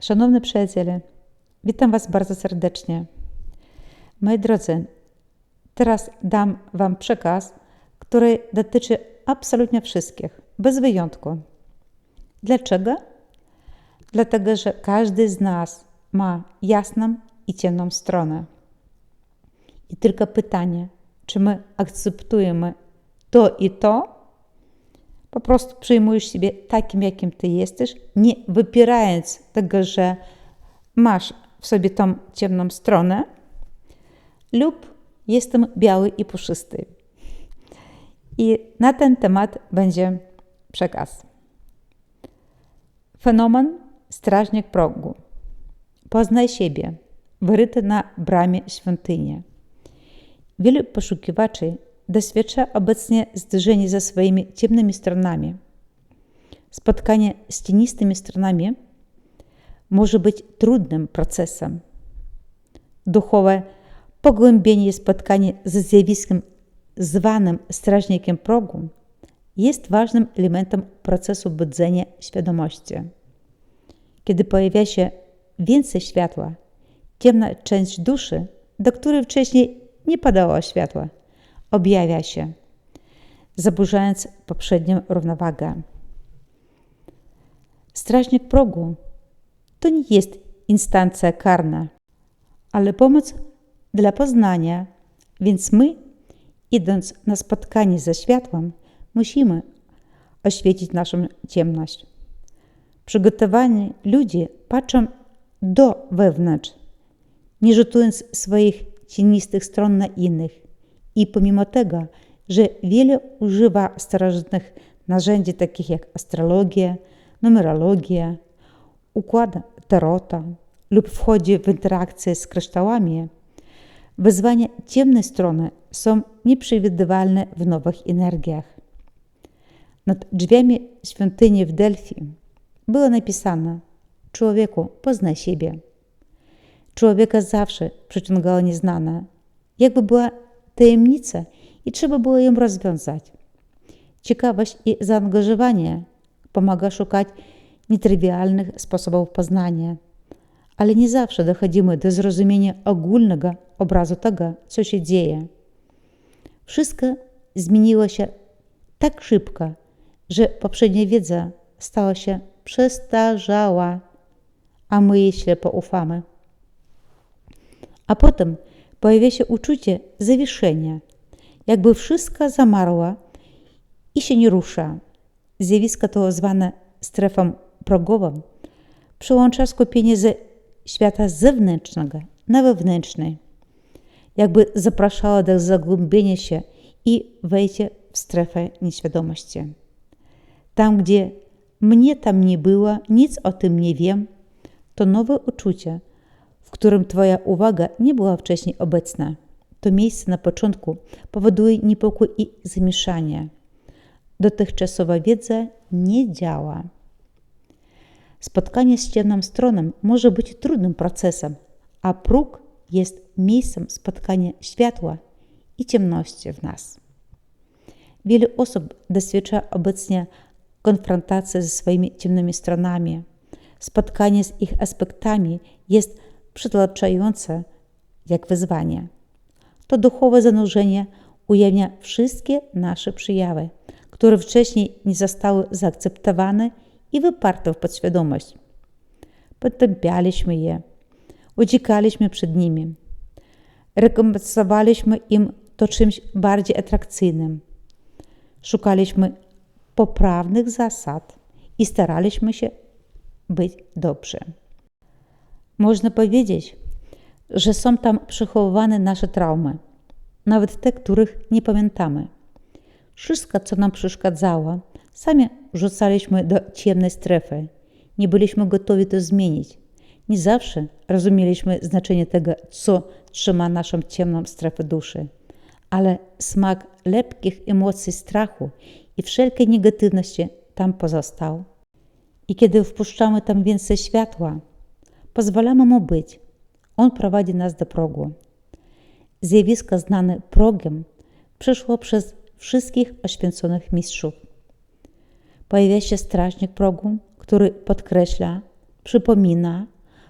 Szanowni przyjaciele, witam Was bardzo serdecznie. Moi drodzy, teraz dam Wam przekaz, który dotyczy absolutnie wszystkich, bez wyjątku. Dlaczego? Dlatego, że każdy z nas ma jasną i ciemną stronę. I tylko pytanie, czy my akceptujemy to i to, po prostu przyjmujesz siebie takim, jakim ty jesteś, nie wypierając tego, że masz w sobie tą ciemną stronę, lub jestem biały i puszysty. I na ten temat będzie przekaz. Fenomen strażnik progu. Poznaj siebie, wyryty na bramie świątyni. Wielu poszukiwaczy doświadcza obecnie zderzenie ze swoimi ciemnymi stronami. Spotkanie z cienistymi stronami może być trudnym procesem. Duchowe pogłębienie spotkania ze zjawiskiem zwanym strażnikiem progu jest ważnym elementem procesu budzenia świadomości. Kiedy pojawia się więcej światła, ciemna część duszy, do której wcześniej nie padało światła, objawia się, zaburzając poprzednią równowagę. Strażnik progu to nie jest instancja karna, ale pomoc dla poznania, więc my, idąc na spotkanie ze światłem, musimy oświecić naszą ciemność. Przygotowani ludzie patrzą do wewnątrz, nie rzutując swoich cienistych stron na innych. I pomimo tego, że wiele używa starożytnych narzędzi takich jak astrologia, numerologia, układ tarota lub wchodzi w interakcję z kryształami, wyzwania ciemnej strony są nieprzewidywalne w nowych energiach. Nad drzwiami świątyni w Delfi było napisane: Człowieku, poznaj siebie. Człowieka zawsze przyciągała nieznane, jakby była tajemnica i trzeba było ją rozwiązać. Ciekawość i zaangażowanie pomaga szukać nietrywialnych sposobów poznania, ale nie zawsze dochodzimy do zrozumienia ogólnego obrazu tego, co się dzieje. Wszystko zmieniło się tak szybko, że poprzednia wiedza stała się przestarzała, a my jej ślepo ufamy. A potem pojawia się uczucie zawieszenia, jakby wszystko zamarło i się nie rusza. Zjawisko to zwane strefą progową przełącza skupienie ze świata zewnętrznego na wewnętrzny, jakby zapraszało do zagłębienia się i wejścia w strefę nieświadomości. Tam, gdzie mnie tam nie było, nic o tym nie wiem, to nowe uczucie, w którym Twoja uwaga nie była wcześniej obecna. To miejsce na początku powoduje niepokój i zamieszanie. Dotychczasowa wiedza nie działa. Spotkanie z ciemną stroną może być trudnym procesem, a próg jest miejscem spotkania światła i ciemności w nas. Wiele osób doświadcza obecnie konfrontacji ze swoimi ciemnymi stronami. Spotkanie z ich aspektami jest przytłaczające jak wyzwanie. To duchowe zanurzenie ujawnia wszystkie nasze przyjawy, które wcześniej nie zostały zaakceptowane i wyparte w podświadomość. Potępialiśmy je, uciekaliśmy przed nimi, rekompensowaliśmy im to czymś bardziej atrakcyjnym. Szukaliśmy poprawnych zasad i staraliśmy się być dobrzy. Można powiedzieć, że są tam przechowywane nasze traumy, nawet te, których nie pamiętamy. Wszystko, co nam przeszkadzało, sami rzucaliśmy do ciemnej strefy. Nie byliśmy gotowi to zmienić. Nie zawsze rozumieliśmy znaczenie tego, co trzyma naszą ciemną strefę duszy, ale smak lepkich emocji strachu i wszelkiej negatywności tam pozostał. I kiedy wpuszczamy tam więcej światła, pozwalamy mu być. On prowadzi nas do progu. Zjawisko znane progiem przeszło przez wszystkich oświęconych mistrzów. Pojawia się strażnik progu, który podkreśla przypomina,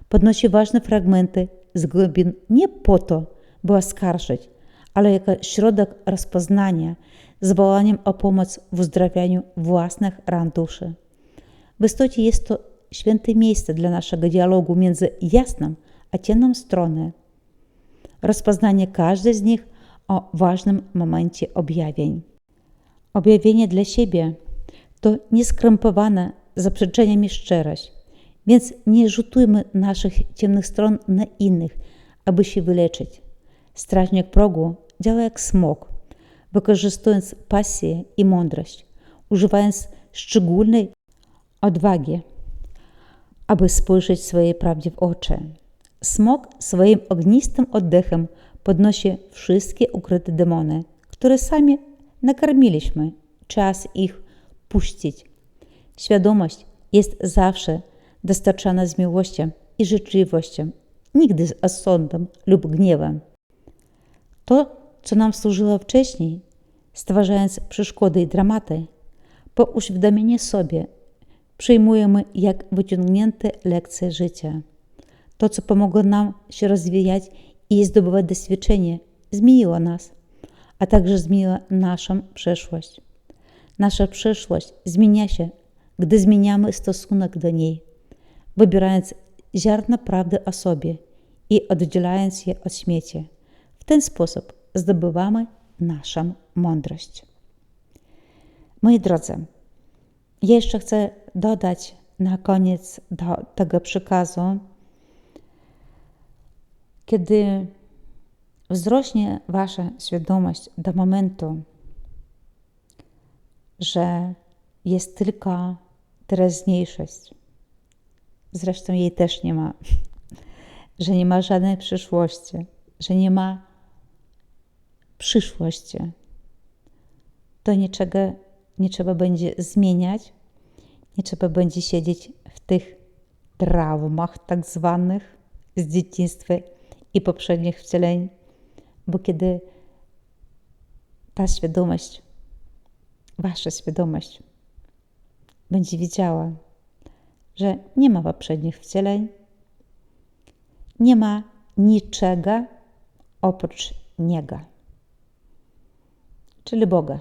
podnosi ważne fragmenty z głębin nie po to, by oskarżyć, ale jako środek rozpoznania z wołaniem o pomoc w uzdrawianiu własnych ran duszy. W istocie jest to święte miejsce dla naszego dialogu między jasną a ciemną stroną. Rozpoznanie każdej z nich o ważnym momencie objawień. Objawienie dla siebie to nieskrępowana zaprzeczeniami szczerość, więc nie rzutujmy naszych ciemnych stron na innych, aby się wyleczyć. Strażnik progu działa jak smok, wykorzystując pasję i mądrość, używając szczególnej odwagi, aby spojrzeć swojej prawdzie w oczy. Smok swoim ognistym oddechem podnosi wszystkie ukryte demony, które sami nakarmiliśmy. Czas ich puścić. Świadomość jest zawsze dostarczana z miłością i życzliwością, nigdy z osądem lub gniewem. To, co nam służyło wcześniej, stwarzając przeszkody i dramaty, po uświadomieniu sobie przyjmujemy jak wyciągnięte lekcje życia. To, co pomogło nam się rozwijać i zdobywać doświadczenie, zmieniło nas, a także zmieniło naszą przeszłość. Nasza przeszłość zmienia się, gdy zmieniamy stosunek do niej, wybierając ziarno prawdy o sobie i oddzielając je od śmieci. W ten sposób zdobywamy naszą mądrość. Moi drodzy, jeszcze chcę dodać na koniec do tego przekazu, kiedy wzrośnie Wasza świadomość do momentu, że jest tylko teraźniejszość, zresztą jej też nie ma, że nie ma żadnej przyszłości, że nie ma przyszłości, to niczego nie trzeba będzie zmieniać, nie trzeba będzie siedzieć w tych traumach tak zwanych z dzieciństwa i poprzednich wcieleń, bo kiedy ta świadomość, wasza świadomość będzie wiedziała, że nie ma poprzednich wcieleń, nie ma niczego oprócz Niego, czyli Boga,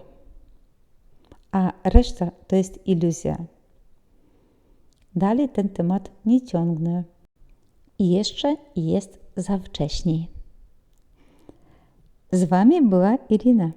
a reszta to jest iluzja. Dalej ten temat nie ciągnę. I jeszcze jest za wcześnie. Z Wami była Irina.